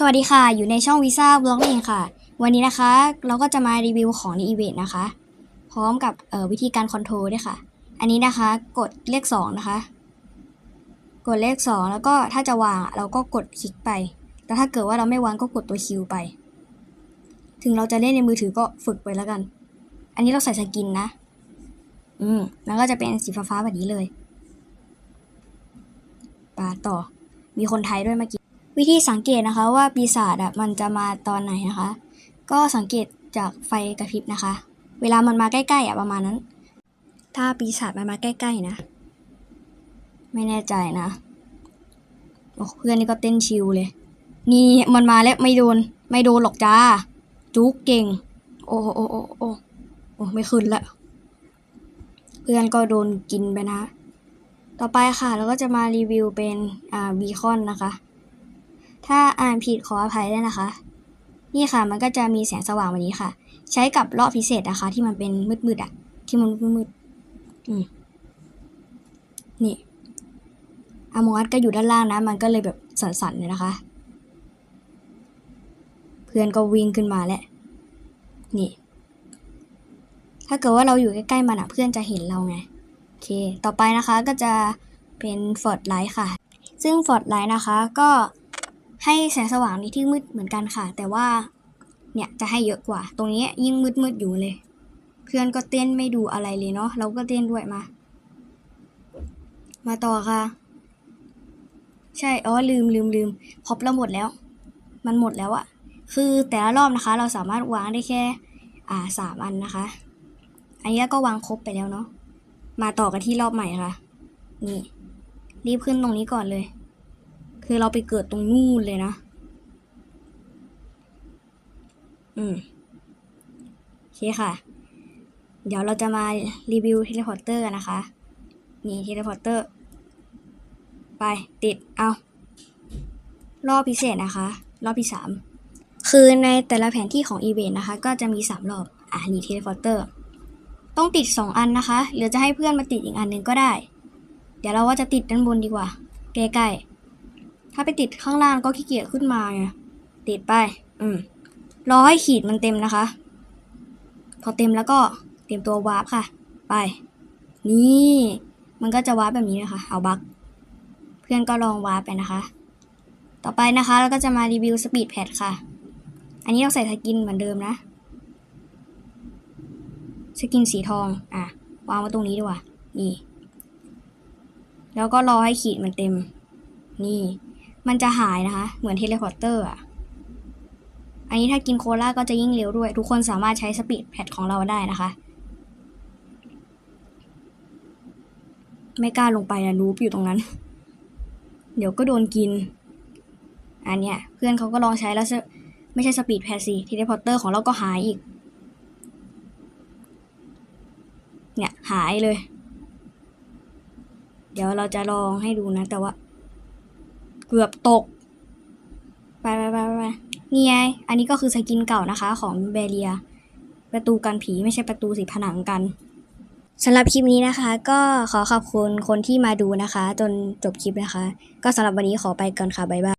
สวัสดีค่ะ อยู่ในช่องวีซ่าบล็อกเองค่ะ วันนี้นะคะ เราก็จะมารีวิวของในอีเวนต์นะคะ พร้อมกับวิธีการคอนโทรลด้วยค่ะ อันนี้นะคะกดเลขสองนะคะ กดเลขสองแล้วก็ถ้าจะวางเราก็กดคลิกไป แต่ถ้าเกิดว่าเราไม่วางก็กดตัวคิวไป ถึงเราจะเล่นในมือถือก็ฝึกไปแล้วกัน อันนี้เราใส่สกินนะ อืมแล้วก็จะเป็นสีฟ้าๆแบบนี้เลยปาต่อ มีคนไทยด้วยเมื่อกี้ วิธีสังเกตนะคะว่าปีศาจอะมันจะมาตอนไหนนะคะ ก็สังเกตจากไฟกระพริบนะคะ เวลามันมาใกล้ๆอะประมาณนั้น ถ้าปีศาจมันมาใกล้ๆนะ ไม่แน่ใจนะโอ้เพื่อนนี่ก็เต้นชิลเลย นี่มันมาแล้วไม่โดน ไม่โดนหรอกจ้า จุกเก่งโอ้โอ้โอ้โอ้โอ้โอ้ไม่ขึ้นละเพื่อนก็โดนกินไปนะ ต่อไปค่ะเราก็จะมารีวิวเป็นอ่าบีคอนนะคะ ถ้าอ่านผิดขออภัยด้วยนะคะ นี่ค่ะมันก็จะมีแสงสว่างแบบนี้ค่ะ ใช้กับรอบพิเศษนะคะ ที่มันเป็นมืดๆอะ ที่มันมืดๆอืมนี่อามอสก็อยู่ด้านล่างนะ มันก็เลยแบบสั่นๆเลยนะคะ เพื่อนก็วิ่งขึ้นมาแล้วนี่ ถ้าเกิดว่าเราอยู่ใกล้ๆมันอะ เพื่อนจะเห็นเราไงโอเค ต่อไปนะคะก็จะเป็นฟอร์ดไลท์ค่ะ ซึ่งฟอร์ดไลท์นะคะก็ ให้แสงสว่างในที่มืดเหมือนกันค่ะ แต่ว่าเนี่ยจะให้เยอะกว่า ตรงนี้ยิ่งมืดมืดอยู่เลย เพื่อนก็เต้นไม่ดูอะไรเลยเนาะเราก็เต้นด้วยมา มาต่อค่ะ ใช่อ๋อลืมลืมลืมพอบเราหมดแล้ว มันหมดแล้วอะคือแต่ละรอบนะคะ เราสามารถวางได้แค่ อ่าสามอันนะคะ อันนี้ก็วางครบไปแล้วเนาะมาต่อกันที่รอบใหม่ค่ะ นี่ รีบขึ้นตรงนี้ก่อนเลย คือเราไปเกิดตรงนู่นเลยนะ อืมโอเคค่ะ เดี๋ยวเราจะมารีวิวเทเลพอร์เตอร์กันนะคะ นี่เทเลพอร์เตอร์ ไปติด เอารอบพิเศษนะคะ รอบที่สามคือในแต่ละแผนที่ของอีเวนต์นะคะ ก็จะมีสามรอบ อะนี่เทเลพอร์เตอร์ ต้องติดสองอันนะคะ หรือจะให้เพื่อนมาติดอีกอันหนึ่งก็ได้ เดี๋ยวเราว่าจะติดด้านบนดีกว่า ใกล้ๆ ถ้าไปติดข้างล่างก็ขี้เกียจขึ้นมาไงติดไป อืมรอให้ขีดมันเต็มนะคะ พอเต็มแล้วก็เตรียมตัววาร์ปค่ะ ไป นี่ มันก็จะวาร์ปแบบนี้นะคะ เอาบักเพื่อนก็ลองวาร์ปไปนะคะ ต่อไปนะคะเราก็จะมารีวิวสปีดแพดค่ะ อันนี้เราใส่สกินเหมือนเดิมนะสกินสีทอง อะ วางไว้ตรงนี้ดีกว่า นี่ แล้วก็รอให้ขีดมันเต็ม นี่ มันจะหายนะคะ เหมือนเทเลพอร์เตอร์อะ อันนี้ถ้ากินโคลาก็จะยิ่งเร็วด้วย ทุกคนสามารถใช้สปีดแพดของเราได้นะคะ ไม่กล้าลงไปนะรูปอยู่ตรงนั้น เดี๋ยวก็โดนกิน อันเนี้ยเพื่อนเขาก็ลองใช้แล้วไม่ใช่สปีดแพดสิเทเลพอร์เตอร์ของเราก็หายอีก เนี่ยหายเลย เดี๋ยวเราจะลองให้ดูนะแต่ว่า เกือบตก ไปไปไปไปนี่ไง อันนี้ก็คือสกินเก่านะคะ ของเบเรีย ประตูกันผีไม่ใช่ประตูสีผนังกันสำหรับคลิปนี้นะคะ ก็ขอขอบคุณคนที่มาดูนะคะ จนจบคลิปนะคะ ก็สำหรับวันนี้ขอไปก่อนค่ะ บ๊ายบาย